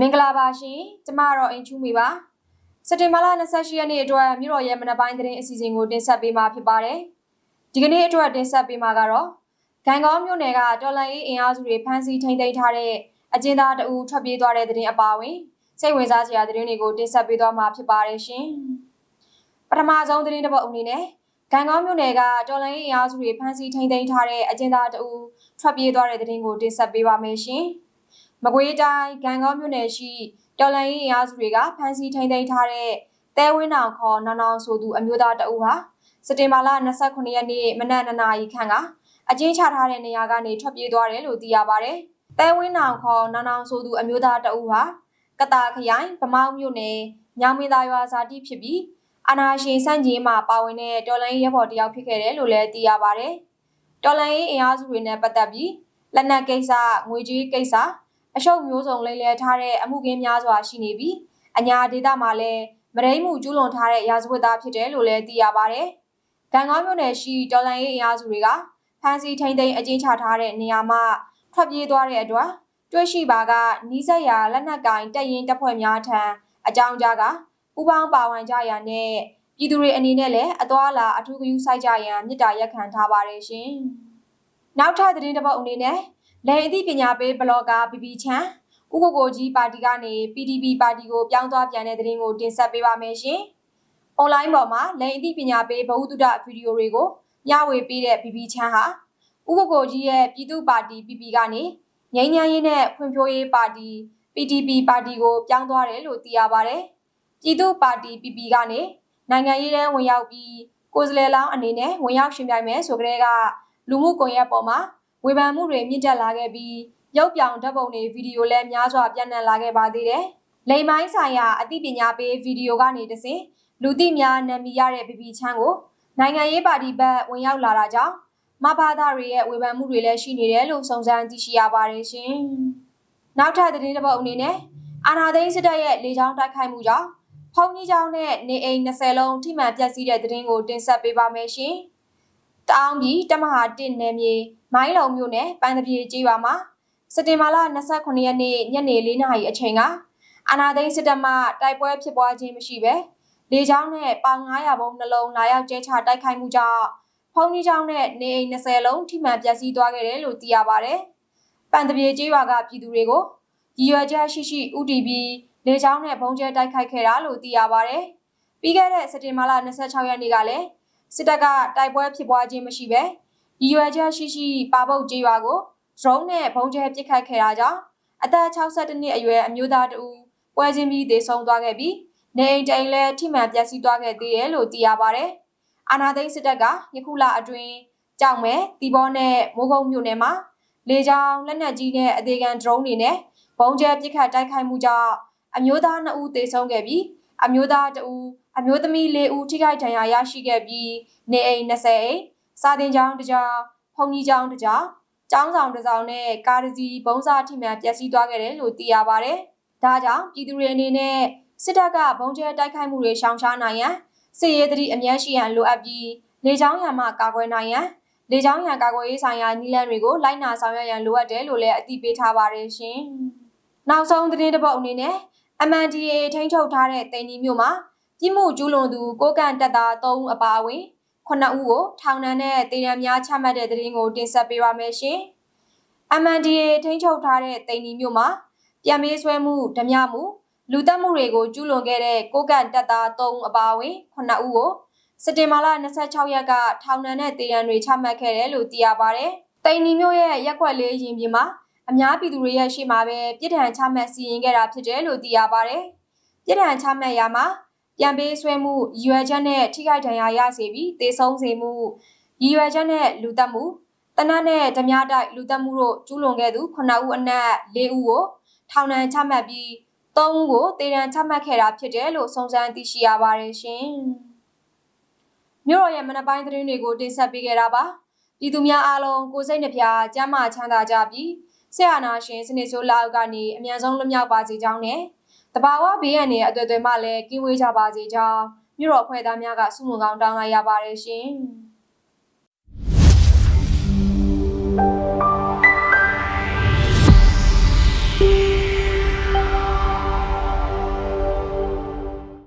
မင်္ဂလာပါရှင်ကျမတော့အင်ချူမီပါစက်တင်ဘာလ28ရက်နေ့အတွက်မြို့တော်ရဲ့မနက်ပိုင်းသတင်းအစီအစဉ်ကိုတင်ဆက်ပေးမှာဖြစ်ပါတယ်ဒီကနေ့အတွက်တင်ဆက်ပေးမှာကတော့ဂံကောင်းမြို့နယ်ကတော်လန်ရေးအင်အားစုတွေဖမ်းဆီးထိန်းသိမ်းထားတဲ့အကျဉ်းသားတအူထွက်ပြေးသွားတဲ့သတင်းအပါအဝင်စိတ်ဝင်စားစရာသတင်းတွေကိုတင်ဆက်ပေးသွားမှာဖြစ်ပါတယ်ရှင်ပထမဆုံးသတင်းတစ်ပုဒ်အနေနဲ့ဂံကောင်းမြို့နယ်ကတော်လန်ရေးအင်အားစုတွေဖမ်းဆီးထိန်းသိမ်းထားတဲ့အကျဉ်းသားတအူထွက်ပြေးသွားတဲ့သတင်းကိုတင်ဆက်ပေးပါမယ်ရှင်။ မကွေးတိုင်းဂံကောင်းမြို့နယ်ရှိတော်လန်ရေးအင်အားစုတွေကဖမ်းဆီးထိန်းသိမ်းထားတဲ့တဲဝင်းအောင်ခေါ်နောင်နောင်ဆိုသူအမျိုးသားတအူဟာစက်တင်ဘာလ29ရက်နေ့မနက်2နာရီခန့်ကအကျဉ်းချထားတဲ့နေရာကနေထွက်ပြေးသွားတယ်လို့သိရပါတယ်။တဲဝင်းအောင်ခေါ်နောင်နောင်ဆိုသူအမျိုးသားတအူဟာကတာခရိုင်ဗမောက်မြို့နယ်ညောင်မင်းသားရွာဇာတိဖြစ်ပြီးအာနာရှင်စန့်ကျင်မှာပါဝင်တဲ့တော်လိုင်းရဲဘော်တယောက်ဖြစ်ခဲ့တယ်လို့လည်းသိရပါဗျ။တော်လိုင်းအင်အားစုတွေနဲ့ပတ်သက်ပြီးလက်နက်ကိစ္စငွေကြေးကိစ္စ အရှုပ်မျိုးစုံလိမ့်လဲထားတဲ့အမှုကင်းများစွာရှိနေပြီးအညာဒေသမှာလည်းမရိမှုကျူးလွန်ထားတဲ့ရာဇဝတ်သားဖြစ်တယ်လို့လည်းသိရပါဗျ။ဂံကောင်းမြို့နယ်ရှိတော်လိုင်းအင်အားစုတွေကဖမ်းဆီးထိန်းသိမ်းအကျဉ်းချထားတဲ့နေရာမှာထွက်ပြေးသွားတဲ့အတွက်တွေ့ရှိပါကနီးစပ်ရာလက်နက်ကင်တပ်ရင်းတပ်ဖွဲ့များထံအကြောင်းကြားကပူပေါင်းပါဝင်ကြရတဲ့ပြည်သူတွေအနေနဲ့လည်းအသွာလာအထူးဂရုစိုက်ကြရန်မြစ်တာရက်ခံထားပါတယ်ရှင်။နောက်ထပ်သတင်းတစ်ပုဒ်အနေနဲ့ လိန်အသိပညာပေးဘလော့ဂါ BB ချန်ဥကိုကိုကြီးပါတီကနေ PDP ပါတီကိုပြောင်းသွားပြန်တဲ့သတင်းကိုတင်ဆက်ပေးပါမယ်ရှင်။ online ပေါ်မှာလိန်အသိပညာပေးဘဝတုဒဗီဒီယိုတွေကိုမျှဝေပေးတဲ့ BB ချန်ဟာဥကိုကိုကြီးရဲ့ပြည်သူ့ပါတီ PP ကနေငြိမ်းချမ်းရေးနဲ့ဖွံ့ဖြိုးရေးပါတီ PTP ပါတီကိုပြောင်းသွားတယ်လို့သိရပါတယ်။ပြည်သူ့ပါတီ PP ကနေနိုင်ငံရေးထဲဝင်ရောက်ပြီးကိုယ်စားလှယ်လောင်းအနေနဲ့ဝင်ရောက်ရှင်ပြိုင်မယ်ဆိုကြတဲ့ကလူမှုကွန်ရက်ပေါ်မှာ ဝေဖန်မှုတွေမြင့်တက်လာခဲ့ပြီးရုပ်ပြောင်ဓာတ်ပုံတွေဗီဒီယိုလည်းများစွာပြန့်နှံ့လာခဲ့ပါသေးတယ်။လိမ်မိုင်းဆိုင်ရာအသိပညာပေးဗီဒီယိုကနေတစဉ်လူသိများနာမည်ရတဲ့ဘီဘီချမ်းကိုနိုင်ငံရေးပါတီဘက်ဝင်ရောက်လာတာကြောင့်မဘာသာတွေရဲ့ဝေဖန်မှုတွေလည်းရှိနေတယ်လို့စုံစမ်းသိရှိရပါတယ်ရှင်။နောက်ထပ်သတင်းတစ်ပုဒ်အနေနဲ့အာနာသိန်းစစ်တပ်ရဲ့လေကြောင်းတိုက်ခိုက်မှုကြောင့်ဖုန်ကြီးကျောင်းနဲ့နေအိမ်20လုံးထိမှန်ပျက်စီးတဲ့သတင်းကိုတင်ဆက်ပေးပါမယ်ရှင်။ တောင်းပြီးတမဟာ1နယ်မြေမိုင်းလုံမြို့နယ်ပန်းတပြေကျေးရွာမှာစက်တင်ဘာလ29ရက်နေ့ညနေ4နာရီအချိန်ကအာနာသိန်းစစ်တပ်မှတိုက်ပွဲဖြစ်ပွားခြင်းမရှိဘဲလေကြောင်းနဲ့ပေါင်900ဘုံနှလုံးလာရောက်ကျဲချတိုက်ခိုက်မှုကြောင့်ဖုန်ကြီးကျောင်းနဲ့နေအိမ်20လုံးထိမှန်ပျက်စီးသွားခဲ့တယ်လို့သိရပါဗျ။ပန်တပြေကျေးရွာကပြည်သူတွေကိုရည်ရွယ်ချက်ရှိရှိ UTB လေကြောင်းနဲ့ဘုံကျဲတိုက်ခိုက်ခဲ့တာလို့သိရပါဗျ။ပြီးခဲ့တဲ့စက်တင်ဘာလ26ရက်နေ့ကလည်း စစ်တပ်ကတိုက်ပွဲဖြစ်ပွားခြင်းမရှိဘဲရည်ရွယ်ချက်ရှိရှိပါပုတ်ကျေးရွာကို drone နဲ့ဘုံကျဲပစ်ခတ်ခဲ့တာကြောင့်အသက်62နှစ်အရွယ်အမျိုးသားတဦးပွဲချင်းပြီးသေဆုံးသွားခဲ့ပြီးနေအိမ်တိမ်လည်းထိမှန်ပျက်စီးသွားခဲ့သေးတယ်လို့သိရပါဗျ။အာနာသိန်းစစ်တပ်ကယခုလအတွင်းကြောက်မဲတီဘောနဲ့မိုးကုတ်မြို့နယ်မှာလေကြောင်းလက်နက်ကြီးနဲ့အသေးခံ drone တွေနဲ့ဘုံကျဲပစ်ခတ်တိုက်ခိုက်မှုကြောင့်အမျိုးသား2ဦးသေဆုံးခဲ့ပြီးအမျိုးသား2ဦး အမျိုးသမီး4ဦးထိခိုက်ဒဏ်ရာရရှိခဲ့ပြီးနေအိမ်20အိမ်စာတင်ကျောင်းတစ်ကျောင်းဖုန်ကြီးကျောင်းတစ်ကျောင်းကျောင်းဆောင်တစ်ဆောင်နဲ့ကားတစ်စီးဘုံစားထိမှန်ပျက်စီးသွားခဲ့တယ်လို့သိရပါဗျ။ဒါကြောင့်ပြည်သူတွေအနေနဲ့စစ်တပ်ကဘုံကျဲတိုက်ခိုက်မှုတွေရှောင်ရှားနိုင်ရန်စစ်ရေးသတိအမြဲရှိရန်လိုအပ်ပြီးလေကြောင်းရန်မှကာကွယ်နိုင်ရန်လေကြောင်းရန်ကာကွယ်ရေးဆိုင်ရာနည်းလမ်းတွေကိုလိုက်နာဆောင်ရွက်ရန်လိုအပ်တယ်လို့လည်းအသိပေးထားပါတယ်ရှင်။နောက်ဆုံးသတင်းတစ်ပုဒ်အနေနဲ့ MNDA ထိန်းချုပ်ထားတဲ့တိန်ဒီမြို့မှာ ပြည်မှုကျူးလွန်သူကိုကန်တက်သား3ဦးအပါအဝင်9ဦးကိုထောင်ဒဏ်နဲ့တေရန်များချမှတ်တဲ့သတင်းကိုတင်ဆက်ပေးပါမယ်ရှင်။ MNDA ထိန်းချုပ်ထားတဲ့တိန်ဒီမြို့မှာပြန်မေးဆွဲမှုဓမြမှုလူတက်မှုတွေကိုကျူးလွန်ခဲ့တဲ့ကိုကန်တက်သား3ဦးအပါအဝင်9ဦးကိုစက်တင်ဘာလ26ရက်ကထောင်ဒဏ်နဲ့တေရန်တွေချမှတ်ခဲ့တယ်လို့သိရပါဗျ။တိန်ဒီမြို့ရဲ့ရက်ွက်လေးရင်ပြင်မှာအများပြည်သူတွေရဲ့ရှေ့မှာပဲပြစ်ဒဏ်ချမှတ်စီရင်ခဲ့တာဖြစ်တယ်လို့သိရပါဗျ။ပြစ်ဒဏ်ချမှတ်ရမှာ ပြန်ပေးဆွဲမှုရည်ရွယ်ချက်နဲ့ထိခိုက်ဒဏ်ရာရစေပြီးတေဆုံးစေမှုရည်ရွယ်ချက်နဲ့လူတက်မှုတနတ်နဲ့ဓမြတိုက်လူတက်မှုတို့ကျူးလွန်ခဲ့သူ9ဦးအနက်4ဦးကိုထောင်ဒဏ်ချမှတ်ပြီး3ဦးကိုတေဒဏ်ချမှတ်ခဲ့တာဖြစ်တယ်လို့စုံစမ်းသိရှိရပါတယ်ရှင်။မြို့တော်ရဲ့မနက်ပိုင်းသတင်းတွေကိုတင်ဆက်ပေးခဲ့တာပါ။ပြည်သူများအားလုံးကိုစိတ်နှပြကျန်းမာချမ်းသာကြပြီးဆရာနာရှင်စနစ်ဆိုးလောက်ကနေအမြန်ဆုံးလွတ်မြောက်ပါစေကြောင်းနဲ့ တဘာဝဘေးရန်တွေအတွေ့အကြုံမှလည်းကင်းဝေးကြပါစေကြောင်းမြို့တော်ဖွဲ့သားများကဆုမွန်ကောင်းတောင်းလိုက်ရပါတယ်ရှင်။